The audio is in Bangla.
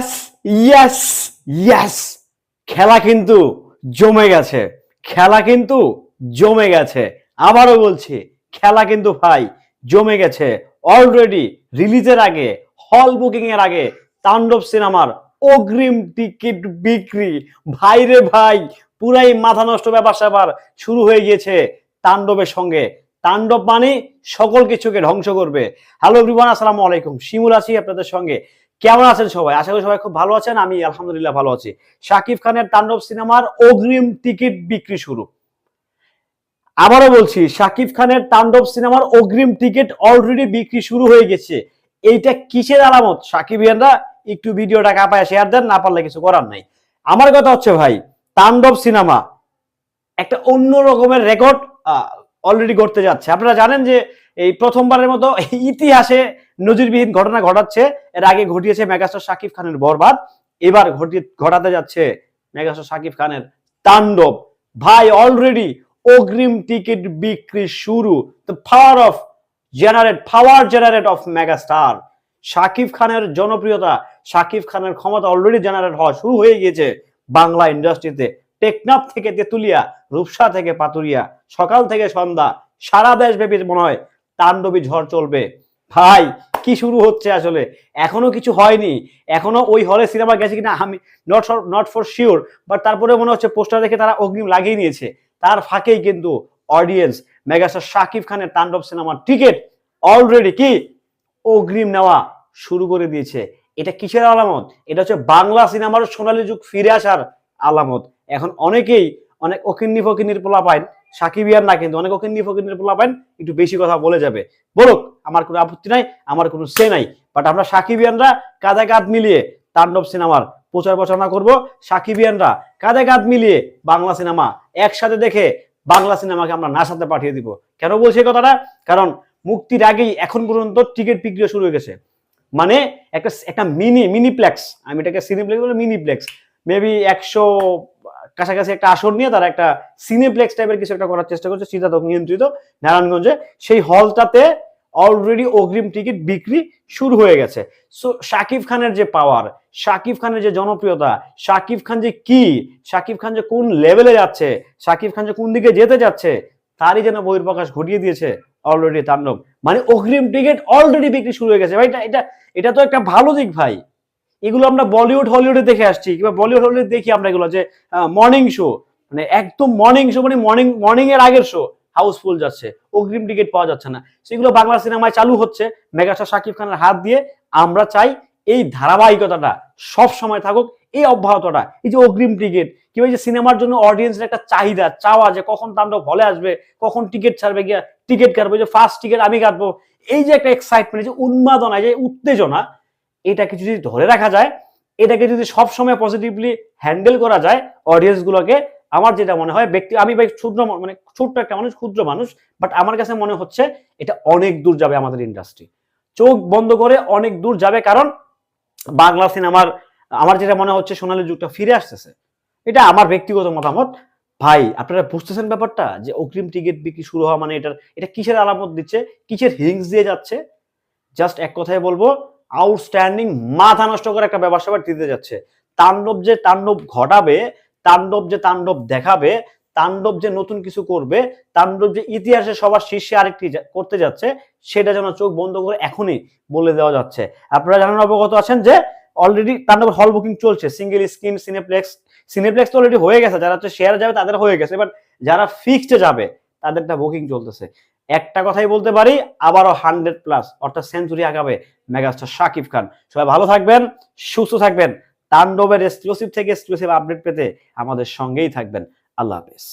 ইয়াস ইয়াস ইয়াস খেলা কিন্তু জমে গেছে। খেলা কিন্তু জমে গেছে। আবারও বলছি, খেলা কিন্তু ভাই জমে গেছে। অলরেডি রিলিজের আগে হল বুকিং এর আগে তাণ্ডব সিনেমার অগ্রিম টিকিট বিক্রি। ভাই রে ভাই, পুরাই মাথা নষ্ট ব্যাপার স্যাপার শুরু হয়ে গিয়েছে তাণ্ডবের সঙ্গে। তাণ্ডব মানে সকল কিছুকে ধ্বংস করবে। হ্যালো এভরিওয়ান আসসালামু আলাইকুম। শিমুল আছি আপনাদের সঙ্গে। কেমন আছেন সবাই? আশা করি সবাই খুব ভালো আছেন, আমি আলহামদুলিল্লাহ ভালো আছি। শাকিব খানের তাণ্ডব সিনেমার অগ্রিম টিকিট বিক্রি শুরু। আবারও বলছি, শাকিব খানের তাণ্ডব সিনেমার অগ্রিম টিকিট অলরেডি বিক্রি শুরু হয়ে গেছে। এইটা কিসের আলামত? সাকিবিয়ানরা একটু ভিডিওটা কাপায় শেয়ার দেন, না পারলে কিছু করার নাই। আমার কথা হচ্ছে ভাই, তাণ্ডব সিনেমা একটা অন্য রকমের রেকর্ড অলরেডি করতে যাচ্ছে। আপনারা জানেন যে এই প্রথমবারের মতো ইতিহাসে নজিরবিহীন ঘটনা ঘটাচ্ছে। এর আগে ঘটিয়েছে মেগাস্টার শাকিব খানের বরবাদ। এবার ঘটি ঘটাতে যাচ্ছে মেগাস্টার শাকিব খানের তাণ্ডব। ভাই অলরেডি অগ্রিম টিকিট বিক্রি শুরু। The power of generate power generate of megastar Shakib খানের জনপ্রিয়তা, শাকিব খানের ক্ষমতা অলরেডি জেনারেট হওয়া শুরু হয়ে গিয়েছে বাংলা ইন্ডাস্ট্রিতে টেকনাফ থেকে তেতুলিয়া, রূপসা থেকে পাতুরিয়া। সকাল থেকে সন্ধ্যা, সারা দেশ ব্যাপী মনে হয় তাণ্ডবী ঝড় চলবে। ভাই কি শুরু হচ্ছে আসলে? এখনও কিছু হয়নি। এখনও ওই হলে সিনেমা গেছে কিনা আমি not not for sure but তারপরে মনে হচ্ছে পোস্টার দেখে তারা অগ্রিম লাগিয়ে নিয়েছে। তার ফাঁকেই কিন্তু অডিয়েন্স মেগাস্টার শাকিব খানের তাণ্ডব সিনেমার টিকিট অলরেডি কি? অগ্রিম নেওয়া শুরু করে দিয়েছে। এটা কিসের আলামত? এটা হচ্ছে বাংলা সিনেমার সোনালী যুগ ফিরে আসার আলামত। এখন অনেকেই অনেক অকিন্নি ফকিন্নির পোলা পাইন সাকিবিয়ার না কিন্তু, অনেক অকিন্নি ফকিন্নির পোলা পাইন একটু বেশি কথা বলে যাবে। বলুক, আমার কোনো আপত্তি নাই, আমার কোনো সে নাই। বাট আমরা সাকিবিয়ানরা কাঁধে কাঁধ মিলিয়ে তাণ্ডব সিনেমার প্রচার প্রচারণা করব। সাকিবিয়ানরা কাঁধে কাঁধ মিলিয়ে বাংলা সিনেমা একসাথে দেখে বাংলা সিনেমাকে আমরা না সাথে পাঠিয়ে দিব। কেন বলছি কথাটা? কারণ মুক্তির আগেই এখন পর্যন্ত টিকিট বিক্রি শুরু হয়ে গেছে। মানে একটা একটা মিনি, মিনিপ্লেক্স, আমি এটাকে সিনিপ্লেক্স বলে মিনিপ্লেক্স। মেবি একশো কাছাকাছি একটা আসন নিয়ে তারা একটা সিনেপ্লেক্স টাইপের কিছু একটা করার চেষ্টা করছে শীতাতক নিয়ন্ত্রিত নারায়ণগঞ্জে। সেই হলটাতে অলরেডি অগ্রিম টিকিট বিক্রি শুরু হয়ে গেছে। সো শাকিব খানের যে পাওয়ার শাকিব খানের যে জনপ্রিয়তা, শাকিব খান যে কি, শাকিব খান যে কোন লেভেলে যাচ্ছে, শাকিব খান যে কোন দিকে যেতে যাচ্ছে, তারই যেন বহির্প্রকাশ ঘটিয়ে দিয়েছে অলরেডি তাণ্ডব। মানে অগ্রিম টিকিট অলরেডি বিক্রি শুরু হয়ে গেছে। ভাই, এটা এটা এটা তো একটা ভালো দিক ভাই। এগুলো আমরা বলিউড হলিউডে দেখে আসছি। কিংবা বলিউড হলিউড দেখি আমরা এগুলো যে মর্নিং শো মানে একদম মর্নিং শো মানে মর্নিং মর্নিং এর আগের শো হাউসফুল যাচ্ছে। অগ্রিম টিকিট পাওয়া যাচ্ছে না। সেগুলো বাংলা সিনেমায় চালু হচ্ছে। মেগাস্টার শাকিব খানের হাত দিয়ে আমরা চাই এই ধারাবাহিকতাটা সব সময় থাকুক, এই অব্যাহতটা, এই যে অগ্রিম টিকিট কিংবা যে সিনেমার জন্য অডিয়েন্সের একটা চাহিদা, চাওয়া যে কখন তাণ্ডব হলে আসবে, কখন টিকিট ছাড়বে, গিয়া টিকিট কাটবো যে ফার্স্ট টিকিট আমি কাটবো, এই যে একটা এক্সাইটমেন্ট যে উন্মাদনা যে উত্তেজনা এটাকে যদি ধরে রাখা যায়, এটাকে যদি সব সময় পজিটিভলি হ্যান্ডেল করা যায় অডিয়েন্স গুলোকে, আমার যেটা মনে হয় ব্যক্তি, আমি ভাই ক্ষুদ্র মানে ছোট্ট একটা মানুষ, ক্ষুদ্র মানুষ বাট আমার কাছে মনে হচ্ছে এটা অনেক দূর যাবে আমাদের ইন্ডাস্ট্রি চোখ বন্ধ করে অনেক দূর যাবে কারণ বাংলা সিনেমার, আমার যেটা মনে হচ্ছে সোনালী যুগটা ফিরে আসতেছে। এটা আমার ব্যক্তিগত মতামত। ভাই, আপনারা বুঝতেছেন ব্যাপারটা? যে অগ্রিম টিকিট বিক্রি শুরু হওয়া মানে এটার, এটা কিসের আলামত দিচ্ছে? কিসের হিংস দিয়ে যাচ্ছে? জাস্ট এক কথায় বলব আউটস্ট্যান্ডিং, মাথা নষ্ট করে একটা ব্যবসা বাট দিতে যাচ্ছে। তাণ্ডব যে তাণ্ডব ঘটাবে, তাণ্ডব যে তাণ্ডব দেখাবে, তাণ্ডব যে নতুন কিছু করবে, তাণ্ডব যে ইতিহাসে সবার শীর্ষে আরেকটি করতে যাচ্ছে, সেটা যেন চোখ বন্ধ করে এখনই বলে দেওয়া যাচ্ছে। আপনারা জানেন অবগত আছেন যে অলরেডি তাণ্ডব হল বুকিং চলছে। সিঙ্গেল স্ক্রিন সিনেপ্লেক্স সিনেপ্লেক্স তো অলরেডি হয়ে গেছে, যারা হচ্ছে শেয়ার যাবে তাদের হয়ে গেছে এবার যারা ফিক্সডে যাবে, তাদেরটা বুকিং চলতেছে। একটা কথাই বলতে পারি, আবারও হান্ড্রেড প্লাস, অর্থাৎ সেঞ্চুরি আগাবে মেগাস্টার শাকিব খান। সবাই ভালো থাকবেন, সুস্থ থাকবেন, তাণ্ডবের এক্সক্লুসিভ থেকে এক্সক্লুসিভ আপডেট পেতে আমাদের সঙ্গেই থাকবেন। আল্লাহ হাফেজ।